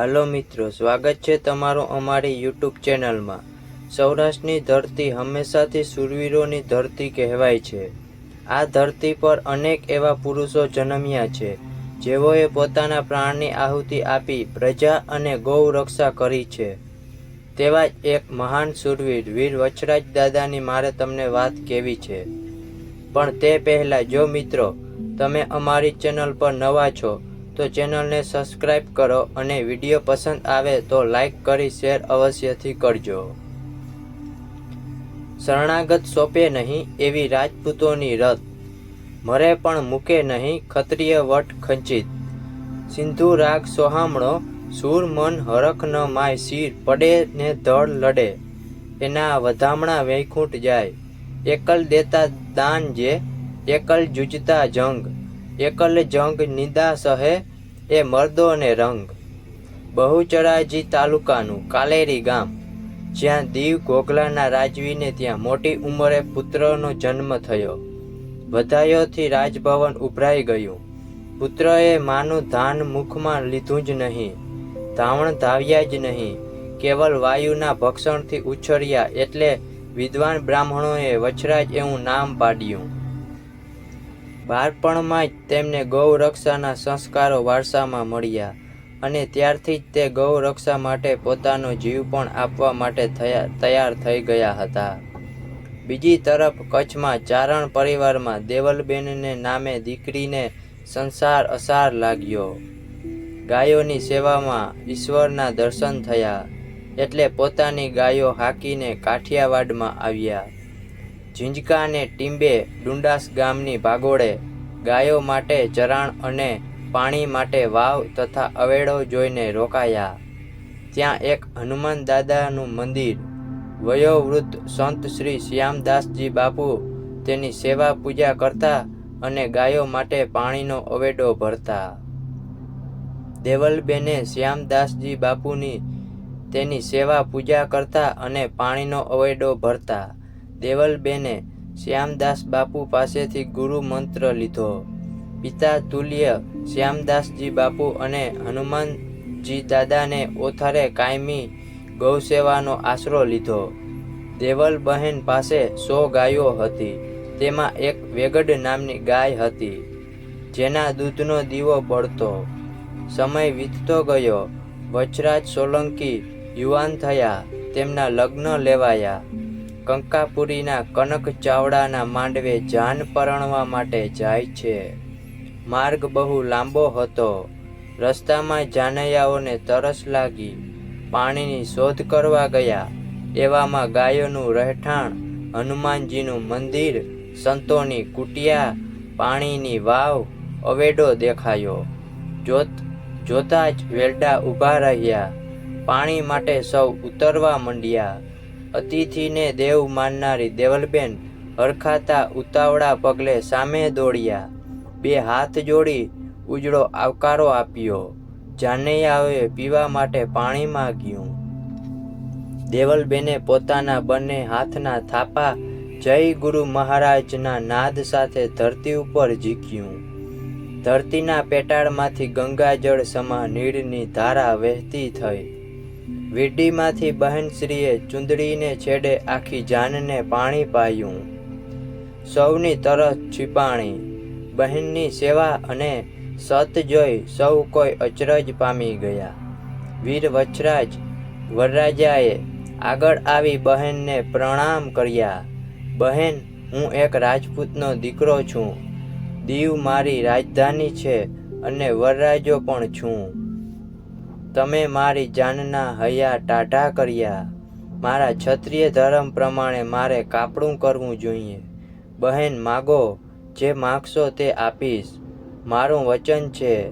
હાલો મિત્રો, સ્વાગત છે તમારું અમારી યુટ્યુબ ચેનલમાં. સૌરાષ્ટ્રની ધરતી હંમેશાથી શૂરવીરોની ધરતી કહેવાય છે. આ ધરતી પર અનેક એવા પુરુષો જન્મ્યા છે, જેઓએ પોતાના પ્રાણની આહુતિ આપી પ્રજા અને ગૌ રક્ષા કરી છે. તેવા જ એક મહાન શૂરવીર વીર વચરાજ દાદાની મારે તમને વાત કેવી છે. પણ તે પહેલાં જો મિત્રો, તમે અમારી ચેનલ પર નવા છો તો ચેનલને સબસ્ક્રાઇબ કરો અને વીડિયો પસંદ આવે તો લાઈક કરી શેર અવશ્યથી કરજો. શરણાગત સોંપે નહીં એવી રાજપૂતોની રથ. મરે પણ મૂકે નહીં ખત્રિય વટ ખંચિત. સિંધુ રાગ સોહામણો, સૂર મન હરખ ન માય શીર પડે ને ધડ લડે. એના વધામણા વૈકુંઠ જાય. એકલ દેતા દાન જે, એકલ જુજતા જંગ. એકલ જંગ નિદા સહે એ મર્દો અને રંગ. બહુચરાજી તાલુકાનું કાલેરી ગામ, જ્યાં દીવ ઘોઘલાના રાજવીને ત્યાં મોટી ઉંમરે પુત્રનો જન્મ થયો. વધાયોથી રાજભવન ઉભરાઈ ગયું. પુત્રએ માનું ધાન મુખમાં લીધું જ નહીં, ધાવણ ધાવ્યા જ નહીં, કેવલ વાયુના ભક્ષણથી ઉછળ્યા એટલે વિદ્વાન બ્રાહ્મણોએ વછરાજ એવું નામ પાડ્યું. બાળપણમાં જ તેમને ગૌરક્ષાના સંસ્કારો વારસામાં મળ્યા અને ત્યારથી જ તે ગૌરક્ષા માટે પોતાનો જીવ પણ આપવા માટે થયા, તૈયાર થઈ ગયા હતા. બીજી તરફ કચ્છમાં ચારણ પરિવારમાં દેવલબેનને નામે દીકરીને સંસાર અસાર લાગ્યો. ગાયોની સેવામાં ઈશ્વરના દર્શન થયા એટલે પોતાની ગાયો હાકીને કાઠિયાવાડમાં આવ્યા. ઝીંઝકાને ટીંબે ડુંડાસ ગામની ભાગોળે ગાયો માટે ચરાણ અને પાણી માટે વાવ તથા અવેડો જોઈને રોકાયા. ત્યાં એક હનુમાન દાદાનું મંદિર. વયોવૃદ્ધ સંત શ્રી શ્યામદાસજી બાપુ તેની સેવા પૂજા કરતા અને ગાયો માટે પાણીનો અવેડો ભરતા. દેવલબેને શ્યામદાસજી બાપુની તેની સેવા પૂજા કરતા અને પાણીનો અવેડો ભરતા. દેવલબેને શ્યામદાસ બાપુ પાસેથી ગુરુ મંત્ર લીધો. પિતા તુલ્ય, શ્યામદાસજી બાપુ અને હનુમાનજી દાદાને ઓથારે કાયમી ગૌસેવાનો આશરો લીધો. દેવલ બહેન પાસે સો ગાયો હતી. તેમાં એક વેગડ નામની ગાય હતી, જેના દૂધનો દીવો બળતો. સમય વીતતો ગયો. વચરાજ સોલંકી યુવાન થયા, તેમના લગ્ન લેવાયા. કંકાપુરીના કનક ચાવડાના માંડવે જાન પરણવા માટે જાય છે. માર્ગ બહુ લાંબો હતો. રસ્તામાં જાનૈયાઓને તરસ લાગી. પાણીની શોધ કરવા ગયા. એવામાં ગાયોનું રહેઠાણ, હનુમાનજીનું મંદિર, સંતોની કુટિયા, પાણીની વાવ, અવેડો દેખાયો. જોત, જોતા જ વેલડા ઊભા રહ્યા. પાણી માટે સૌ ઉતરવા મંડ્યા. અતિથિને દેવ માનનારી દેવલબેન હરખાતા ઉતાવળા પગલે સામે દોડ્યા. બે હાથ જોડી ઉજળો આવકારો આપ્યો. જાનૈયાઓએ પીવા માટે પાણી માગ્યું. દેવલબેને પોતાના બંને હાથના થાપા જય ગુરુ મહારાજના નાદ સાથે ધરતી ઉપર ઝીક્યું. ધરતીના પેટાળમાંથી ગંગાજળ સમા નીળની ધારા વહેતી થઈ. વીડીમાંથી બહેનશ્રીએ ચૂંદડીને છેડે આખી જાનને પાણી પાયું. સૌની તરસ છીપાણી, બહેનની સેવા અને સત જોઈ સૌ કોઈ અચરજ પામી ગયા. વીર વચરાજ વરરાજાએ આગળ આવી બહેનને પ્રણામ કર્યા. બહેન, હું એક રાજપૂતનો દીકરો છું. દીવ મારી રાજધાની છે અને વરરાજો પણ છું. તમે મારી જાનના હૈયા ટાઢા કર્યા. મારા ક્ષત્રિય ધર્મ પ્રમાણે મારે કાપડું કરવું જોઈએ. બહેન, માગો, જે માગશો તે આપીશ. મારું વચન છે,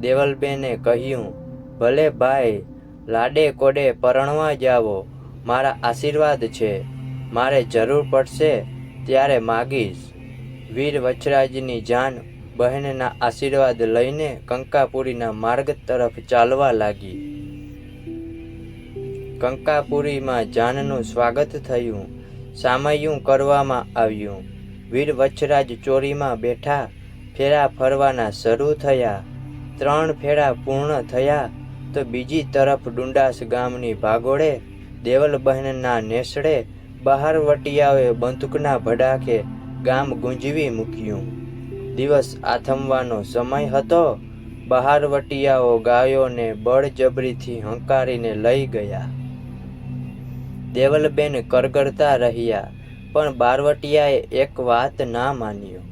દેવલબેને કહ્યું. ભલે ભાઈ, લાડે કોડે પરણવા જાવો મારા આશીર્વાદ છે. મારે જરૂર પડશે ત્યારે માગીશ. વીર વચરાજની જાન બહેનના આશીર્વાદ લઈને કંકાપુરીના માર્ગ તરફ ચાલવા લાગી. કંકાપુરીમાં જાનનું સ્વાગત થયું. સામયું કરવામાં આવ્યું. વીર વચ્છરાજ ચોરીમાં બેઠા, ફેરા ફરવાના શરૂ થયા. ત્રણ ફેરા પૂર્ણ થયા તો બીજી તરફ ડુંડાસ ગામની ભાગોળે દેવલબહેનના નેસડે બહારવટિયાઓએ બંદૂકના ભડાકે ગામ ગુંજવી મૂક્યું. દિવસ આથમવાનો સમય હતો. બહારવટિયાઓ ગાયોને બળજબરીથી હંકારીને લઈ ગયા. દેવલબેન કરગરતા રહ્યા, પણ બારવટિયાએ એક વાત ના માન્યો.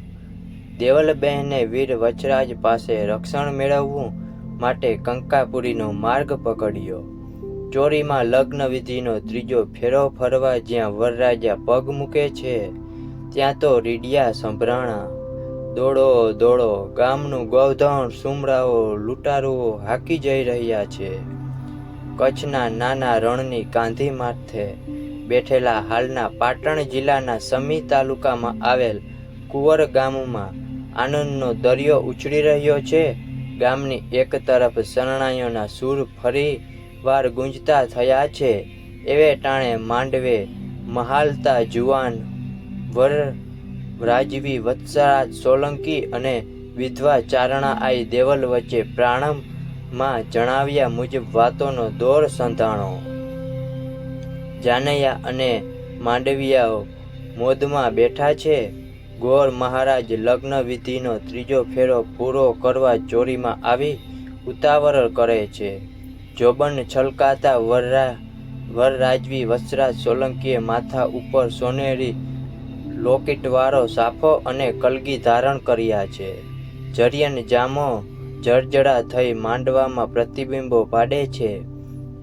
દેવલબહેને વીર વચરાજ પાસે રક્ષણ મેળવવું માટે કંકાપુરીનો માર્ગ પકડ્યો. ચોરીમાં લગ્ન વિધિનો ત્રીજો ફેરો ફરવા જ્યાં વરરાજા પગ મૂકે છે, ત્યાં તો રીડિયા સંભરાણા દોડો દોડો, ગામનું ગૌધણ, સુમરાઓ, લૂંટારુઓ હાકી જઈ રહ્યા છે. કચ્છના નાના રણની કાંધી માથે બેઠેલા હાલના પાટણ જિલ્લાના સમી તાલુકામાં આવેલ કુંવર ગામમાં આનંદનો દરિયો ઉછળી રહ્યો છે. ગામની એક તરફ શરણાઈઓના સૂર ફરી વાર ગુંજતા થયા છે. એવે ટાણે માંડવે મહાલતા જુવાન વર રાજવી વત્સરાજ સોલંકી અને વિધવા ચારણા આઈ દેવલ વચ્ચે પ્રાણમમાં જણાવ્યા મુજબ વાતોનો દોર સંધાણો. જાનૈયા અને માંડવિયાઓ મોદમાં બેઠા છે. ગોર મહારાજ લગ્ન વિધિનો ત્રીજો ફેરો પૂરો કરવા ચોરીમાં આવી ઉતાવળ કરે છે. જોબન છલકાતા વરરા, વરરાજવી વત્સરાજ સોલંકીએ માથા ઉપર સોનેરી લોકેટવાળો સાફો અને કલગી ધારણ કર્યા છે. જરિયન જામો જળજળા થઈ માંડવામાં પ્રતિબિંબો પાડે છે.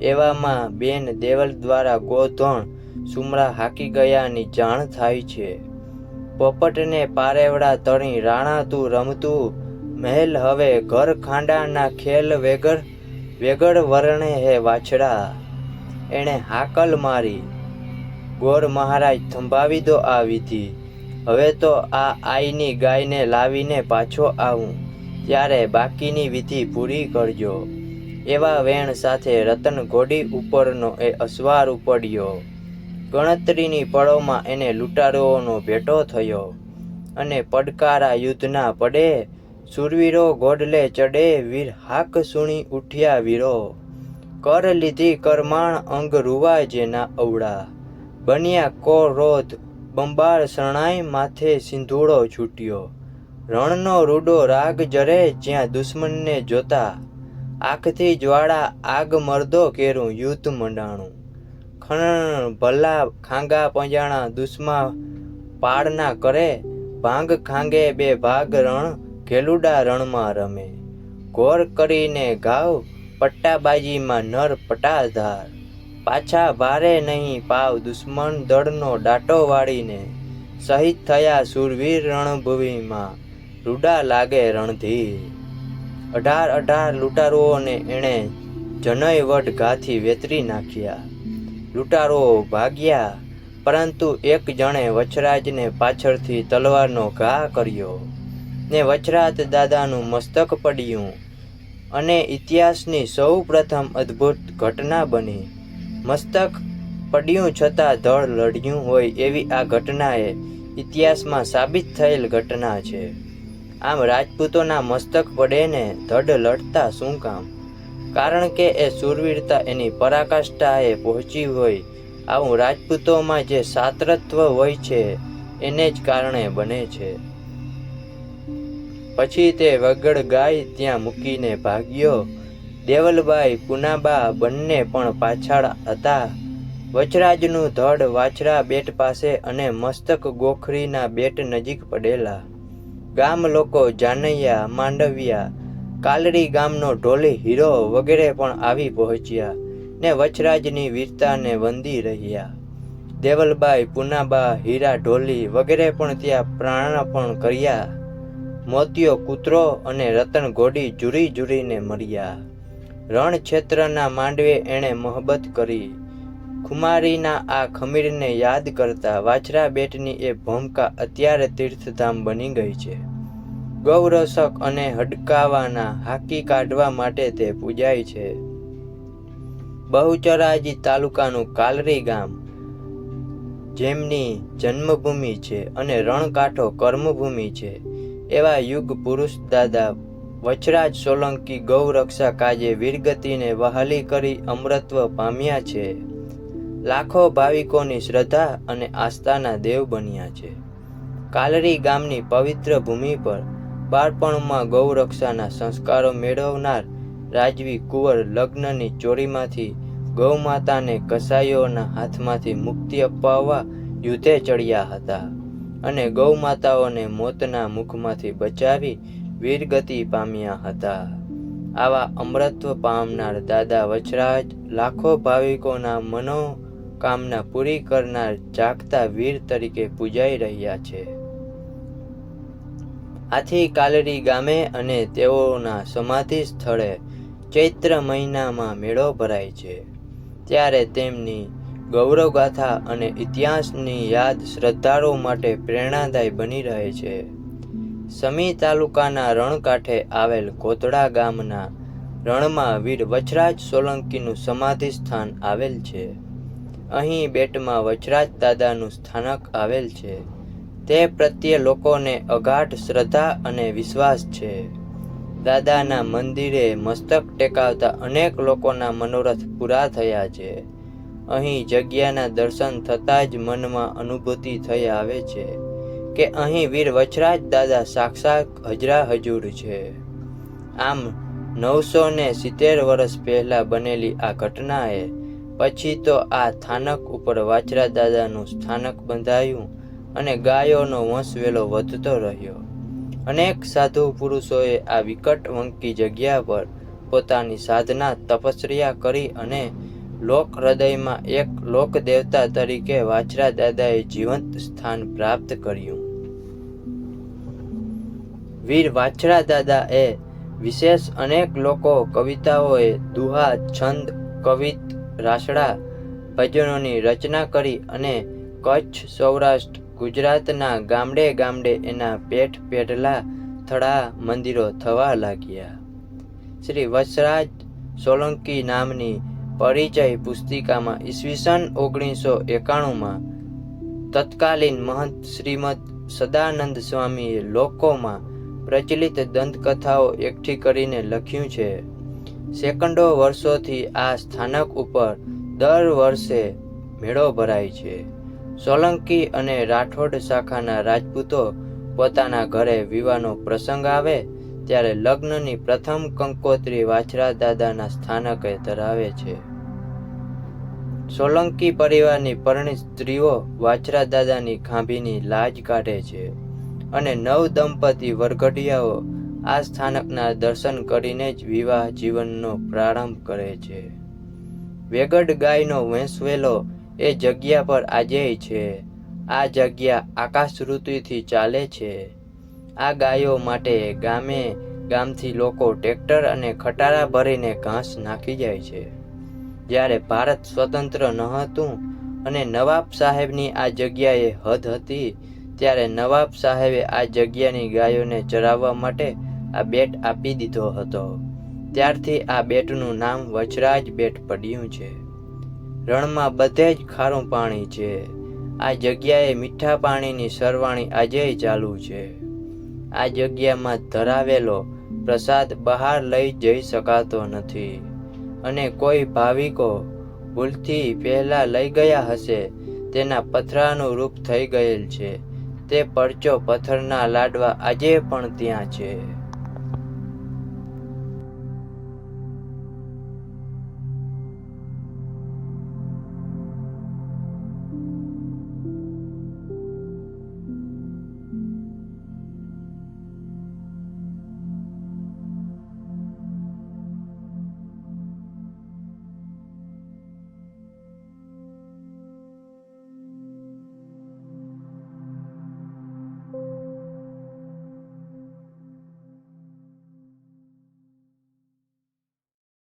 એવામાં બેન દેવલ દ્વારા ગોધણ સુમરા હાકી ગયાની જાણ થાય છે. પોપટને પારેવડા તણી રાણાતું રમતું મહેલ હવે ઘર ખાંડાના ખેલ વેગર વેગળ વર્ણે હે વાછડા. એણે હાકલ મારી ગોર મહારાજ થંભાવી દો આ વિધિ હવે તો આ આઈની ગાયને લાવીને પાછો આવું. ત્યારે બાકીની વિધિ પૂરી કરજો. એવા વેણ સાથે રતન ઘોડી ઉપરનો એ અસવાર ઉપડ્યો. ગણતરીની પળોમાં એને લૂંટારોઓનો ભેટો થયો. અને પડકારા યુદ્ધના પડે સુરવીરો ગોડલે ચડે વીર હાક સુણી ઉઠ્યા વીરો. કર લીધી કરમાણ અંગ રૂવા જેના અવડા બન્યા કો રોધ. બંબાળ શરણાઈ માથે સિંધુડો છૂટ્યો. રણનો રૂડો રાગ જરે જ્યાં દુશ્મનને જોતા. આંખથી જ્વાળા આગ મરદો કેરું યુદ્ધ મંડાણું. ખણ ભલા ખાંગા પંજાણા દુશ્મા પાડના કરે. ભાંગ ખાંગે બે ભાગ રણ ઘેલુડા રણમાં રમે. ઘોર કરીને ગાવ પટ્ટાબાજીમાં નર પટાધાર પાછા ભારે નહીં, પાવ દુશ્મન દળનો ડાટો વાળીને શહીદ થયા સુરવીર રણભૂમિમાં. રૂડા લાગે રણધીર. અઢાર અઢાર લૂંટારુઓને એણે જનય વટ ઘાથી વેતરી નાખ્યા. લૂંટારુઓ ભાગ્યા, પરંતુ એક જણે વચરાજને પાછળથી તલવારનો ઘા કર્યો. ને વચરાત દાદાનું મસ્તક પડ્યું. અને ઇતિહાસની સૌ પ્રથમ અદ્ભુત ઘટના બની. મસ્તક પડ્યું છતાં ધડ લડ્યું હોય એવી આ ઘટનાએ ઇતિહાસમાં સાબિત થયેલ ઘટના છે. આમ રાજપૂતોના મસ્તક પડે ને ધડ લડતા શું કામ? કારણ કે એ શૂરવીરતા એની પરાકાષ્ઠાએ પહોંચી હોય આવું રાજપૂતોમાં જે સાત્રત્વ હોય છે એને જ કારણે બને છે. પછી તે વગડ ગાય ત્યાં મૂકીને ભાગ્યો દેવલબાઈ પુનાબા બંને પણ પાછળ હતા. વચરાજનું ધડ વાછરા બેટ પાસે અને મસ્તક ગોખરીના બેટ નજીક પડેલા. ગામ લોકો જાનૈયા, માંડવિયા કાલડી ગામનો ઢોલી, હીરો વગેરે પણ આવી પહોંચ્યા ને વચરાજની વીરતાને વંદી રહ્યા. દેવલબાઈ પુનાબા, હીરા ઢોલી વગેરે પણ ત્યાં પ્રાણાર્પણ કર્યા. મોતિયો કૂતરો અને રતન ઘોડી જુરી જુરીને મર્યા. રણ ક્ષેત્રના માંડવે એણે મોહબ્બત કરી. ખુમારીના આ ખમીરને યાદ કરતા વાછરા બેટની એ ભૂમિકા અત્યારે તીર્થધામ બની ગઈ છે. ગૌરસક અને હડકાવાના હાકી કાઢવા માટે તે પૂજાય છે. બહુચરાજી તાલુકાનું કાલરી ગામ, જેમની જન્મભૂમિ છે અને રણકાંઠો કર્મભૂમિ છે, એવા યુગ પુરુષ દાદા વચરાજ સોલંકી ગૌરક્ષા કાજે વીરગતિને વહાલી કરી અમરત્વ પામ્યા છે. લાખો ભાવિકોની શ્રદ્ધા અને આસ્થાના દેવ બન્યા છે. કાલરી ગામની પવિત્ર ભૂમિ પર બાળપણમાં ગૌરક્ષાના સંસ્કારો મેળવનાર રાજવી કુંવર લગ્નની ચોરીમાંથી ગૌમાતાને કસાઈઓના હાથમાંથી મુક્તિ અપાવવા યુદ્ધે ચડ્યા હતા અને ગૌમાતાઓને મોતના મુખમાંથી બચાવી વીરગતિ પામ્યા હતા. આવા અમરત્વ પામનાર દાદા વચરાજ લાખો ભાવિકોના મનોકામના પૂરી કરનાર જાગતા વીર તરીકે પૂજાઈ રહ્યા છે. આથી કાલરી ગામે અને તેઓના સમાધિ સ્થળે ચૈત્ર મહિનામાં મેળો ભરાય છે. ત્યારે તેમની ગૌરવગાથા અને ઇતિહાસની યાદ શ્રદ્ધાળુઓ માટે પ્રેરણાદાયી બની રહે છે. સમી તાલુકાના રણકાંઠે આવેલ કોતડા ગામના રણમાં વીર વચરાજ સોલંકીનું સમાધિ સ્થાન આવેલ છે. અહીં બેટમાં વચરાજ દાદાનું સ્થાનક આવેલ છે. તે પ્રત્યે લોકોને અગાઢ શ્રદ્ધા અને વિશ્વાસ છે. દાદાના મંદિરે મસ્તક ટેકાવતા અનેક લોકોના મનોરથ પૂરા થયા છે. અહીં જગ્યાના દર્શન થતાં જ મનમાં અનુભૂતિ થઈ આવે છે. કે અહીં વીર વચરાજ દાદા સાક્ષાત હજરા હજુર છે. આમ નવસો ને સિત્તેર વર્ષ પહેલા બનેલી આ ઘટનાએ પછી તો આ સ્થાનક ઉપર વાછરા દાદાનું સ્થાનક બંધાયું અને ગાયોનો વંશવેલો વધતો રહ્યો. અનેક સાધુ પુરુષોએ આ વિકટ વંકી જગ્યા પર પોતાની સાધના તપસ્યા કરી અને લોક હૃદયમાં એક લોક દેવતા તરીકે વાછરા દાદાએ જીવંત સ્થાન પ્રાપ્ત કર્યું. વીર વાછરા દાદા એ વિશેષ અનેક લોકો કવિતાઓએ દુહા, છંદ, કવિત, રાસડા ભજનોની રચના કરી અને કચ્છ સૌરાષ્ટ્ર, ગુજરાતના ગામડે ગામડે એના પેઠ પેઢલા થળા મંદિરો થવા લાગ્યા. શ્રી વસરાજ સોલંકી નામની પરિચય પુસ્તિકામાં ઈસવીસન ઓગણીસો એકાણુંમાં તત્કાલીન મહંત શ્રીમદ સદાનંદ સ્વામીએ લોકોમાં પ્રચલિત દંતકથાઓ એકઠી કરીને લખ્યું છે. સેકન્ડો વર્ષોથી આ સ્થાનક ઉપર દર વર્ષે મેળો ભરાય છે. સોલંકી અને રાઠોડ શાખાના રાજપૂતો પોતાના ઘરે વિવાહનો પ્રસંગ આવે ત્યારે લગ્નની પ્રથમ કંકોત્રી વાછરા દાદાના સ્થાનકે ધરાવે છે. સોલંકી પરિવારની પરણિત સ્ત્રીઓ વાછરા દાદાની ખાંભીની લાજ કાઢે છે. અને નવ દંપતી વરઘડિયાઓ આ સ્થાનકના દર્શન કરીને જ વિવાહ જીવનનો પ્રારંભ કરે છે. વેગડ ગાયનો વેંસવેલો એ જગ્યા પર આજેય છે. આ જગ્યા આકાશ ઋતુથી ચાલે છે. આ ગાયો માટે ગામે ગામથી લોકો ટ્રેક્ટર અને ખટારા ભરીને ઘાસ નાખી જાય છે. જ્યારે ભારત સ્વતંત્ર ન હતું અને નવાબ સાહેબની આ જગ્યાએ હદ હતી ત્યારે નવાબ સાહેબે આ જગ્યાની ગાયોને ચરાવવા માટે આ બેટ આપી દીધો હતો. ત્યારથી આ બેટનું નામ વચરાજ બેટ પડ્યું છે. રણમાં બધે જ ખારું પાણી છે. આ જગ્યાએ મીઠા પાણીની સરવાણી આજેય ચાલુ છે. આ જગ્યામાં ધરાવેલો પ્રસાદ બહાર લઈ જઈ શકાતો નથી. અને કોઈ ભાવિકો ભૂલથી પહેલાં લઈ ગયા હશે તેના પથરાનું રૂપ થઈ ગયેલ છે. તે પરચો પથ્થરના લાડવા આજે પણ ત્યાં છે.